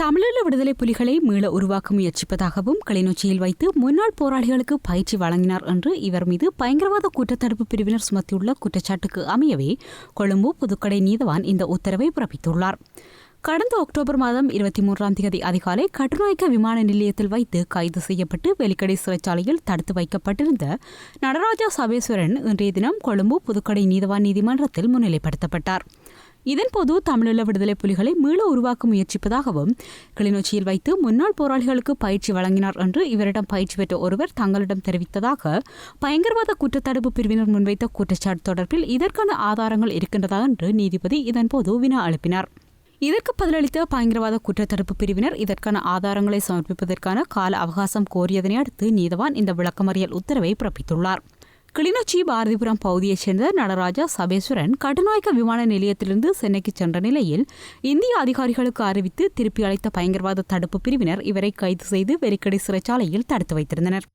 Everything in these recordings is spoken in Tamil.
தமிழீழ விடுதலை புலிகளை மீள உருவாக்க முயற்சிப்பதாகவும் கிளிநொச்சியில் வைத்து முன்னாள் போராளிகளுக்கு பயிற்சி வழங்கினார் என்று இவர் மீது பயங்கரவாத குற்றத்தடுப்பு பிரிவினர் சுமத்தியுள்ள குற்றச்சாட்டுக்கு அமையவே கொழும்பு புதுக்கடை நீதவான் இந்த உத்தரவை பிறப்பித்துள்ளார். கடந்த அக்டோபர் மாதம் இருபத்தி மூன்றாம் தேதி அதிகாலை கட்டுநாயக்க விமான நிலையத்தில் வைத்து கைது செய்யப்பட்டு வெலிக்கடை சிறைச்சாலையில் தடுத்து வைக்கப்பட்டிருந்த நடராஜா சபேஸ்வரன் இன்றைய தினம் கொழும்பு புதுக்கடை நீதவான் நீதிமன்றத்தில் முன்னிலைப்படுத்தப்பட்டார். இதன்போது தமிழீழ விடுதலை புலிகளை மீள உருவாக்க முயற்சிப்பதாகவும் கிளிநொச்சியில் வைத்து முன்னாள் போராளிகளுக்கு பயிற்சி வழங்கினார் என்று இவரிடம் பயிற்சி பெற்ற ஒருவர் தங்களிடம் தெரிவித்ததாக பயங்கரவாத குற்றத்தடுப்பு பிரிவினர் முன்வைத்த குற்றச்சாட்டு தொடர்பில் இதற்கான ஆதாரங்கள் இருக்கின்றதா என்று நீதிபதி இதன்போது வினா எழுப்பினார் இதற்கு பதிலளித்த பயங்கரவாத குற்றத்தடுப்பு பிரிவினர் இதற்கான ஆதாரங்களை சமர்ப்பிப்பதற்கான கால அவகாசம் கோரியதனை அடுத்து நீதவான் இந்த விளக்கமறியல் உத்தரவை பிறப்பித்துள்ளார். கிளிநொச்சி பாரதிபுரம் பகுதியைச் சேர்ந்த நடராஜா சபேஸ்வரன் கடுநாயக்க விமான நிலையத்திலிருந்து சென்னைக்கு சென்ற நிலையில் இந்திய அதிகாரிகளுக்கு அறிவித்து திருப்பி அழைத்த பயங்கரவாத தடுப்பு பிரிவினர் இவரை கைது செய்து வெறிக்கடை சிறைச்சாலையில் தடுத்து வைத்திருந்தனர்.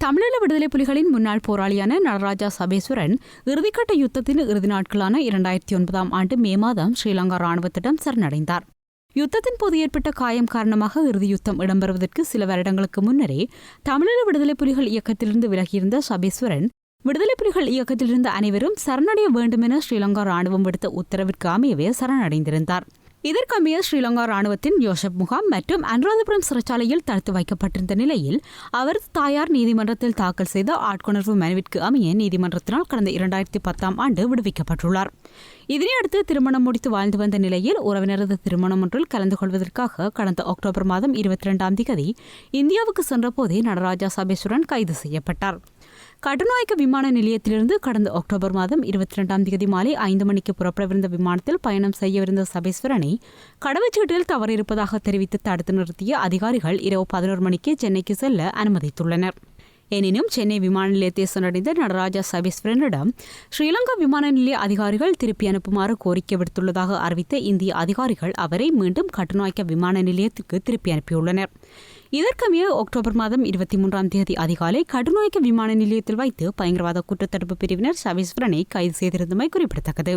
தமிழீழ விடுதலை புலிகளின் முன்னாள் போராளியான நடராஜா சபேஸ்வரன் இறுதிக்கட்ட யுத்தத்தின் இறுதி நாட்களான இரண்டாயிரத்தி ஒன்பதாம் ஆண்டு மே மாதம் ஸ்ரீலங்கா ராணுவத்திடம் சரணடைந்தார். யுத்தத்தின் போது ஏற்பட்ட காயம் காரணமாக இறுதி யுத்தம் இடம்பெறுவதற்கு சில வருடங்களுக்கு முன்னரே தமிழீழ விடுதலை புலிகள் இயக்கத்திலிருந்து விலகியிருந்த சபேஸ்வரன் விடுதலை புலிகள் இயக்கத்திலிருந்த அனைவரும் சரணடைய வேண்டுமென ஸ்ரீலங்கா ராணுவம் விடுத்த உத்தரவிற்கு அமையவே சரணடைந்திருந்தார். இதற்கமைய ஸ்ரீலங்கா ராணுவத்தின் யோசப் முகாம் மற்றும் அனுராதபுரம் சிறைச்சாலையில் தடுத்து வைக்கப்பட்டிருந்த நிலையில் அவரது தாயார் நீதிமன்றத்தில் தாக்கல் செய்த ஆட்கொணர்வு மனுவிற்கு அமைய நீதிமன்றத்தினால் கடந்த இரண்டாயிரத்தி பத்தாம் ஆண்டு விடுவிக்கப்பட்டுள்ளார். இதனையடுத்து திருமணம் முடித்து வாழ்ந்து வந்த நிலையில் உறவினரது திருமணம் ஒன்றில் கலந்து கொள்வதற்காக கடந்த அக்டோபர் மாதம் இருபத்தி இரண்டாம் தேதி இந்தியாவுக்கு சென்றபோதே நடராஜா சபேஸ்வரன் கைது செய்யப்பட்டார். கட்டுநாயக்க விமான நிலையத்திலிருந்து கடந்த அக்டோபர் மாதம் இருபத்தி ரெண்டாம் தேதி மாலை ஐந்து மணிக்கு புறப்படவிருந்த விமானத்தில் பயணம் செய்யவிருந்த சபேஸ்வரனை கடவுச்சீட்டில் தவறு இருப்பதாக தெரிவித்து தடுத்து நிறுத்திய அதிகாரிகள் இரவு பதினோரு மணிக்கு சென்னைக்கு செல்ல அனுமதித்துள்ளனர். எனினும் சென்னை விமான நிலையத்தை சென்றடைந்த நடராஜா சபீஸ்வரனிடம் ஸ்ரீலங்கா விமான நிலைய அதிகாரிகள் திருப்பி அனுப்புமாறு கோரிக்கை விடுத்துள்ளதாக அறிவித்த இந்திய அதிகாரிகள் அவரை மீண்டும் கட்டுநாயக்க விமான நிலையத்துக்கு திருப்பி அனுப்பியுள்ளனர். இதற்கமைய அக்டோபர் மாதம் இருபத்தி மூன்றாம் தேதி அதிகாலை கட்டுநாயக்க விமான நிலையத்தில் வைத்து பயங்கரவாத குற்றத்தடுப்பு பிரிவினர் சவீஸ்வரனை கைது செய்திருந்தமை குறிப்பிடத்தக்கது.